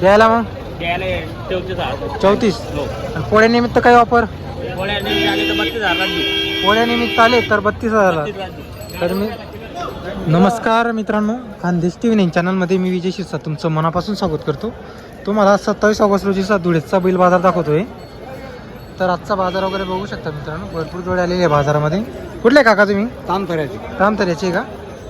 द्यायला मग? द्यायला चौतीस हजार. चौतीस? हो. आणि पोळ्यानिमित्त काही ऑफर पोळ्या नाही आले तर बत्तीस हजार देऊ. पोळ्यानिमित्त आले तर बत्तीस हजारला देऊ. तर मी नमस्कार मित्रांनो. खानदेश टी व्ही नाईन चॅनलमध्ये मी विजय शिरसा तुमचं मनापासून स्वागत करतो. तुम्हाला सत्तावीस ऑगस्ट रोजीचा धुळेचा बैल बाजार दाखवतोय. तर आजचा बाजार वगैरे बघू शकता मित्रांनो. भरपूर जोडे आलेले आहे बाजारामध्ये. कुठले काका तुम्ही? काम करायची रामतऱ्याचे का?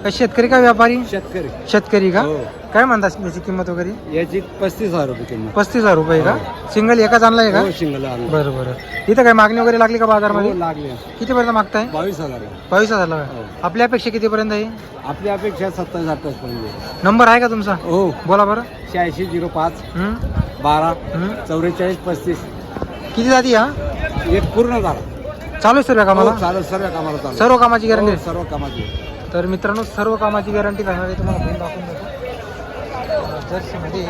का शेतकरी का व्यापारी? शेतकरी. शेतकरी का? हो. काय म्हणता याची किंमत वगैरे? याची पस्तीस हजार रुपये किंमत. पस्तीस हजार रुपये का? सिंगल एकाच आणलाय का? हो शिंगल आणलं. बरं बरं. इथं काय मागणी वगैरे लागली का बाजारमध्ये? हो, लागले कितीपर्यंत मागताय? बावीस हजार आहे. बावीस हजारला हो. आपली अपेक्षा कितीपर्यंत आहे? आपली अपेक्षा सत्तावीस अठ्ठावीस पर्यंत नंबर आहे का तुमचा? हो. बोला बरं. शहाऐंशी झिरो पाच हं? बारा हं? चौवेचाळीस पस्तीस. किती जाती हा एक पूर्ण झाला. चालू आहे सर्व कामाला? हो, चालू सर्व कामाला सर्व कामाची हो, गॅरंटी? सर्व कामाची. तर मित्रांनो सर्व कामाची गॅरंटी राहणार आहे. तुम्हाला फोन दाखवून देतो. जर्सीमध्ये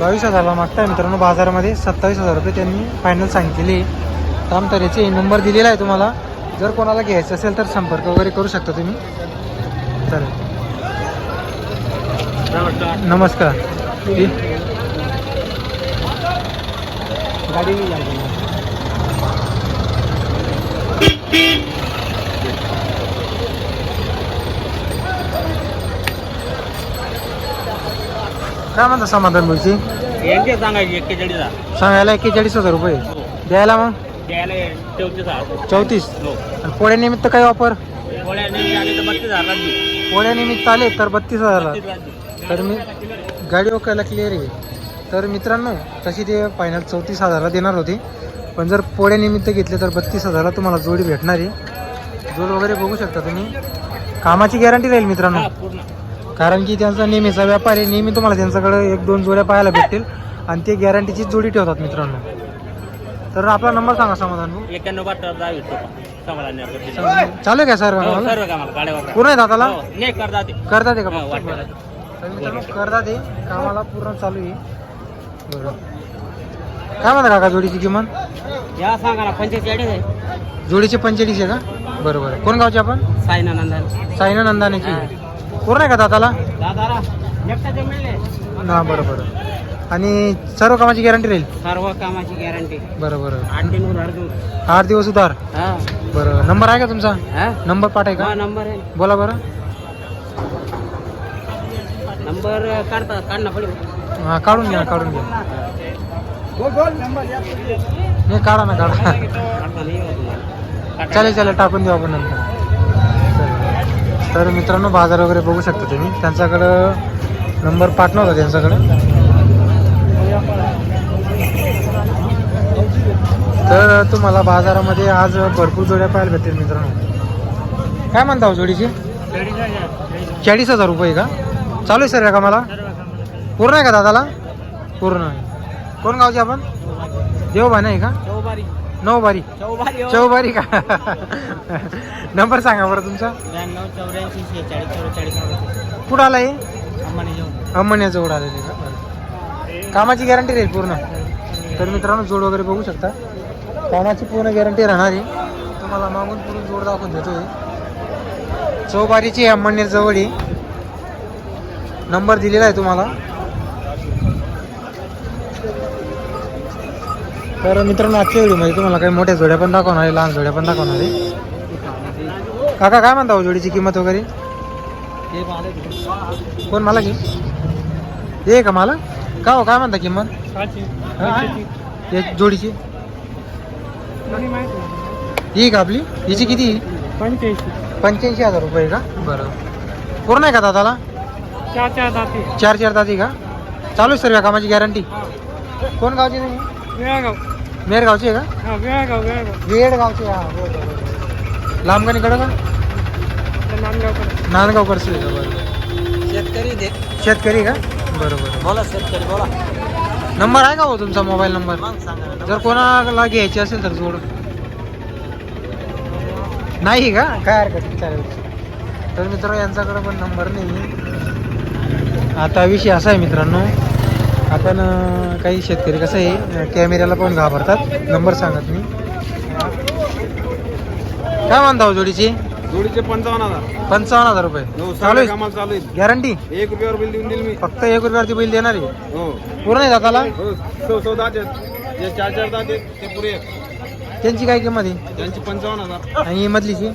बावीस हजारला मागताय मित्रांनो बाजारामध्ये सत्तावीस हजार रुपये त्यांनी फायनल सांगितलेली. काम तर याचे नंबर दिलेला आहे तुम्हाला. जर कोणाला घ्यायचं असेल तर संपर्क वगैरे करू शकता तुम्ही. चालेल नमस्कार. गाडी काय म्हणता समाधान बोलची यांचे सांगायचे एक्केचाळीस हजार सांगायला एक्केचाळीस हजार रुपये. हो. द्यायला मग? द्यायला चौतीस हजार. चौतीस? हो. आणि पोळ्यानिमित्त काही ऑफर नाही आले तर बत्तीस हजार पोळ्यानिमित्त आले तर बत्तीस हजारला बत्तीस. तर मी गाडी ओकायला क्लिअर आहे. तर मित्रांनो तशी ते फायनल चौतीस हजारला देणार होते. पण जर पोळ्यानिमित्त घेतले तर बत्तीस हजारला तुम्हाला जोडी भेटणार आहे. जोड वगैरे बघू शकता तुम्ही. कामाची गॅरंटी राहील मित्रांनो. हा पूर्ण. कारण की त्यांचा नेहमीचा व्यापार आहे. नेहमी तुम्हाला त्यांच्याकडे एक दोन जोड्या पाहायला भेटतील. आणि ते गॅरंटीचीच जोडी ठेवतात मित्रांनो. तर आपला नंबर सांगा समाधान भाऊ. एक्क्याण्णव बहात्तर दहा वीस रुपये. समाधान चालू आहे का सर हो, पूर्ण आहे दादाला हो, ते. करतात का? हा. तर मित्रांनो करतात आहे कामाला पूर्ण चालू आहे. बरं. काय म्हणता काका जोडीची किंमत? या सांगा ना पंचेचाळीस आहे. जोडीचे पंचेचाळीस आहे का? बरोबर कोण गावचे आपण? साईना नंदन साईना नंदानेची पूर्ण आहे का दादाला? ना बरं बरं आणि सर्व कामाची गॅरंटी राहील? सर्व कामाची गॅरंटी बरं बरं आठ दिवस उधार? हा. बरं. नंबर आहे का तुमचा? हा? नंबर पाठ आहे हा का नंबर आहे. बोला बरं. नंबर काढता काढणं पडेल. हां काढून घ्या काढून घ्या. नाही काढा ना काढा. नाही. चालेल चालेल टाकून देऊ आपण नंतर. तर मित्रांनो बाजार वगैरे बघू शकता तुम्ही. त्यांच्याकडं नंबर पाठणार होता त्यांच्याकडं. तर तुम्हाला बाजारामध्ये आज भरपूर जोड्या पाहायला भेटतील मित्रांनो. काय म्हणता हो जोडीची? चाळीस हजार रुपये का? चालू आहे सर का मला पूर्ण आहे का दादाला? पूर्ण आहे. कोण गावचे आपण? देवबाई आहे का? चौबारी नऊबारी चौबारी हो. चौबारी का? नंबर सांगा बरं तुमचा. ब्याण्णव चौऱ्याऐंशी शेहेचाळीस चौवेचाळीस कुठं आला हे? अंबानी जेवण अंमण्या जवळ आलेले का? बरं. कामाची गॅरंटी राहील पूर्ण. तर मित्रांनो जोड वगैरे बघू शकता. कामाची पूर्ण गॅरंटी राहणार आहे. तुम्हाला मागून पुढून जोड दाखवून देतोय. चौबारीची अंमणनेर जवळ आहे. नंबर दिलेला आहे तुम्हाला. तर मित्रांनो आजच्या व्हिडिओमध्ये तुम्हाला काही मोठ्या जोड्या पण दाखवणार आहे लहान जोड्या पण दाखवणार आहे. काका काय म्हणता हो जोडीची किंमत वगैरे? कोण मला की ये का मला का हो काय म्हणता किंमत? एक जोडीची? ही का आपली? हिची किती? पंच्याऐंशी पंच्याऐंशी हजार रुपये का? बरं. पूर्ण आहे का दादाला? चार चार दाती. चार चार दाती का? चालू आहे सर्व कामाची गॅरंटी कोण गावची नाही? वेळागाव मेर गावची आहे का? हा वेळागाव वेळागाव. वेड गावची हा बरं, बरं, बरं. लांबगणीकडं का? नांदगावकडे. का? बरं. शेतकरी दे शेतकरी का? बरं बरं. बोला शेतकरी बोला. नंबर आहे का हो तुमचा मोबाईल नंबर? मग सांगा जर कोणाला घ्यायची असेल तर जोड. नाही का? काय हरकत नाही चालेल. तर मित्र यांच्याकडे पण नंबर नाही. आता विषय असा आहे मित्रांनो आपण काही शेतकरी कसं आहे कॅमेऱ्याला पण घाबरतात. नंबर सांगत मी. काय म्हणता हो जोडीची? जोडीचे पंचावन्न हजार. पंचावन्न हजार रुपये. हो चालू आहे. कामाला चालू आहे. गॅरंटी एक रुपयावर बिल देऊन देईल मी. फक्त एक रुपयावरती बैल देणार आहे? हो. पूर्ण आहे दाताला? हो सौ जे चार चार दात आहेत, ते पुरे आहेत. त्यांची काय किंमत आहे? त्यांची पंचावन्न हजार. आणि मधलीची?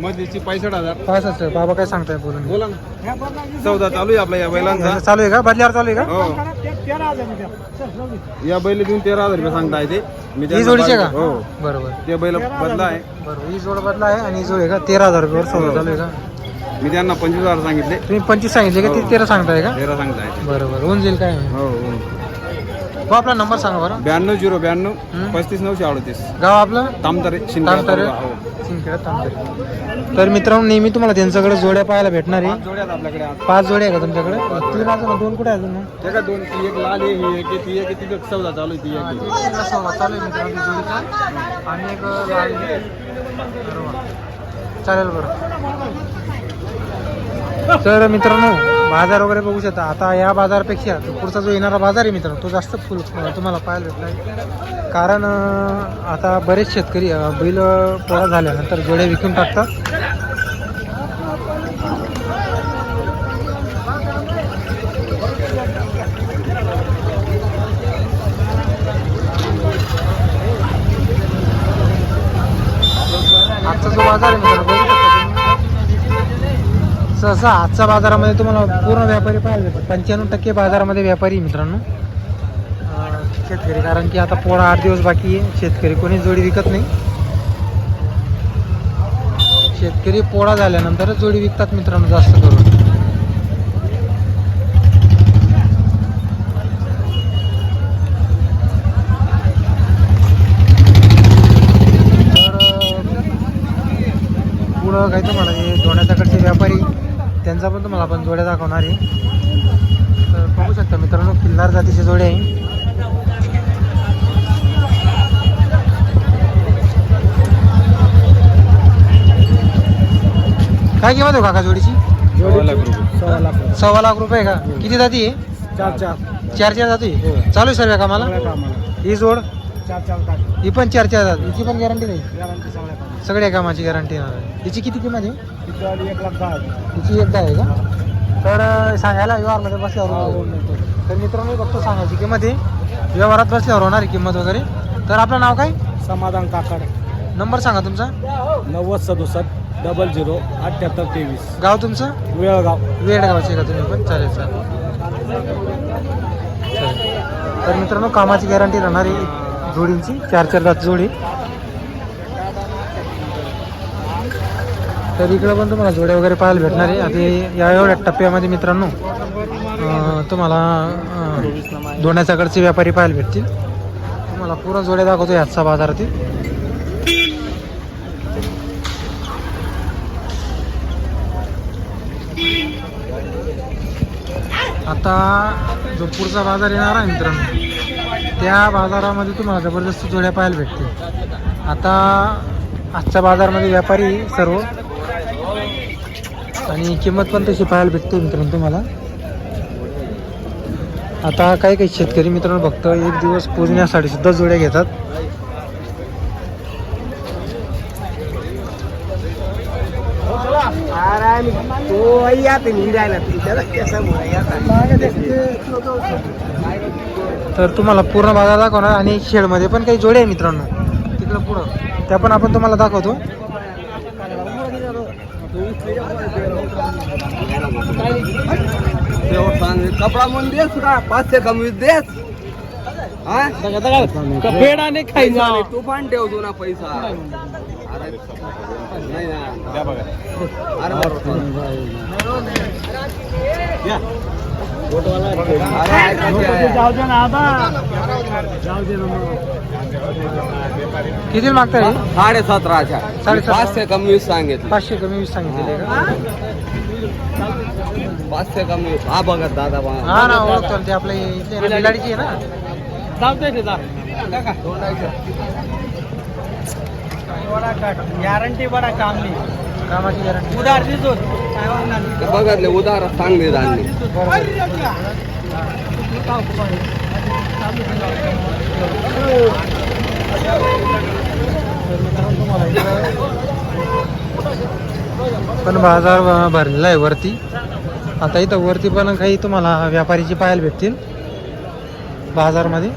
मधलीची पैसठ हजार. हजार बाबा काय सांगताय बोलून बोला ना. चौदा चालू आहे आपला या बैलांचा. चालू आहे का? बदल्यावर चालू आहे का? हो. या बैल देऊन तेरा हजार रुपये सांगता येते मी ही जोडीची का? हो. बरोबर. ते बैल बदला आहे. बरोबर. ही जोड बदला आहे आणि ही जोड आहे का तेरा हजार रुपयावर सौदा चालू आहे का? मी त्यांना पंचवीस हजार सांगितले. तुम्ही पंचवीस सांगितले का? ते तेरा सांगताय का? तेरा सांगता येते बरोबर. होऊन जाईल काय? हो हो हो आपला नंबर सांगा बरं. ब्याण्णव झिरो ब्याण्णव. पस्तीस नऊशे अडतीस. गाव आपलं? तामतारे तामतरे. शिंदे तर मित्रांनो नेहमी तुम्हाला त्यांच्याकडे जोड्या पाहायला भेटणार आहे. जोड्यात आपल्याकडे आज. पाच जोड्या आहे का तुमच्याकडे? तीन अजून दोन कुठे आहे अजून? ते का दोन ती एक लाल आहे ही एक आहे, ती एक आहे, तिथं चौदा चालू आहे ती एक आहे. आहे. आणि एक आहे. चालेल बरं. तर मित्रांनो बाजार वगैरे बघू शकता. आता या बाजारपेक्षा पुढचा जो येणारा बाजार आहे मित्रांनो तो जास्त फुल तुम्हाला पाहायला भेटला कारण आता बरेच शेतकरी बैल पोळा झाल्यानंतर जोड्या विकून टाकतात. आजचा जो बाजार आहे मित्रांनो सहसा आजच्या बाजारामध्ये तुम्हाला पूर्ण व्यापारी पाहिजे पंच्याण्णव टक्के बाजारामध्ये व्यापारी मित्रांनो. शेतकरी कारण की आता पोळा आठ दिवस बाकी आहे. शेतकरी कोणी जोडी विकत नाही. शेतकरी पोळा झाल्यानंतरच जोडी विकतात मित्रांनो जास्त करून तर पुढं काय तुम्हाला हे जोड्याच्याकडचे व्यापारी त्यांचा पण तुम्हाला आपण जोड्या दाखवणार आहे. तर बघू शकता मित्रांनो किल्लार जातीचे जोडे आहे. काय किंमत आहे काका जोडीची? सव्वा लाख रुपये. सव्वा लाख रुपये. का? किती जाती आहे? चार चार. चार चार जाती? हो. चालू आहे सर्व कामाला? सगळ्या कामाला. ही जोड? चार चार टाक ही पण चार चार जात. हिची पण गॅरंटी नाही? गॅरंटी सगळ्या कामाला. सगळ्या कामाची गॅरंटी आहे. हिची किती किंमत आहे? तिथं एक लाख दहा हजार. हिची एकदा आहे का? तर सांगायला व्यवहारमध्ये बसल्यावर. तर मित्रांनो फक्त सांगायची किंमत आहे व्यवहारात बसल्यावर होणार आहे किंमत वगैरे. तर आपलं नाव काय? समाधान काकड. नंबर सांगा तुमचा. नव्वद सदुसष्ट डबल झिरो अठ्ठ्याहत्तर तेवीस. गाव तुमचं? वेळगाव. वेडगावचे का तुम्ही पण? चालेल चालेल. चालेल. तर मित्रांनो कामाची गॅरंटी राहणार आहे जोडींची चार चार दात जोडी. तर इकडं पण तुम्हाला जोड्या वगैरे पाहायला भेटणार आहे. आता या एवढ्या टप्प्यामध्ये मित्रांनो तुम्हाला अं, दोण्याच्याकडचे व्यापारी पाहायला भेटतील. तुम्हाला पूर्ण जोड्या दाखवतो आजचा बाजारातील आता जो पुढचा बाजार येणार आहे मित्रांनो त्या बाजारामध्ये तुम्हाला जबरदस्त जोड्या पाहायला भेटतील. आता आजच्या बाजारामध्ये व्यापारी सर्व आणि किंमत पण तशी पाहायला भेटते मित्रांनो तुम्हाला. आता काही काही शेतकरी मित्रांनो फक्त एक दिवस पोजण्यासाठी सुद्धा जोड्या घेतात. तर तुम्हाला पूर्ण बाजार दाखवणार आणि शेडमध्ये पण काही जोड्या आहे मित्रांनो. तिकडं पुढं. त्या पण आपण तुम्हाला दाखवतो. कपडा म्हणून देस का पाचशे कमी देस पेडा नाही खायचा तू पण ठेवतो ना पैसा अरे नाही ना अरे. किती मागताय साडे सतराच्या. पाचशे कमी वीस सांगितलं पाचशे कमी वीस सांगितले का पाचशे कमी. हा बघत दादा हा ना ओळखतो ना, ते आपले इथले ना, बिलाडीची आहे ना. ते जा. गॅरंटी बडा काम नाही कामाची गॅरंटी. उधार दिसतो काय. बघतले उदार सांगले धान्य मित्रांनो तुम्हाला इथं पण बाजार भरलेला आहे वरती. आता इथं वरती पण काही तुम्हाला व्यापारीची पाहायला भेटतील. बाजारमध्ये.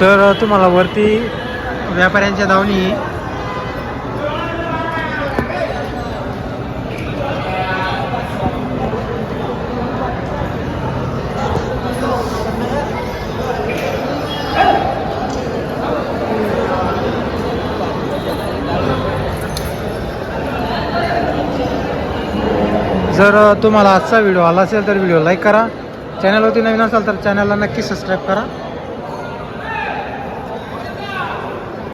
तर तुम्हाला वरती व्यापाऱ्यांच्या धावणी जर तुम्हाला आजचा व्हिडिओ आला असेल तर व्हिडिओ लाईक करा. चॅनलवरती नवीन असाल तर चॅनलला नक्की सबस्क्राईब करा.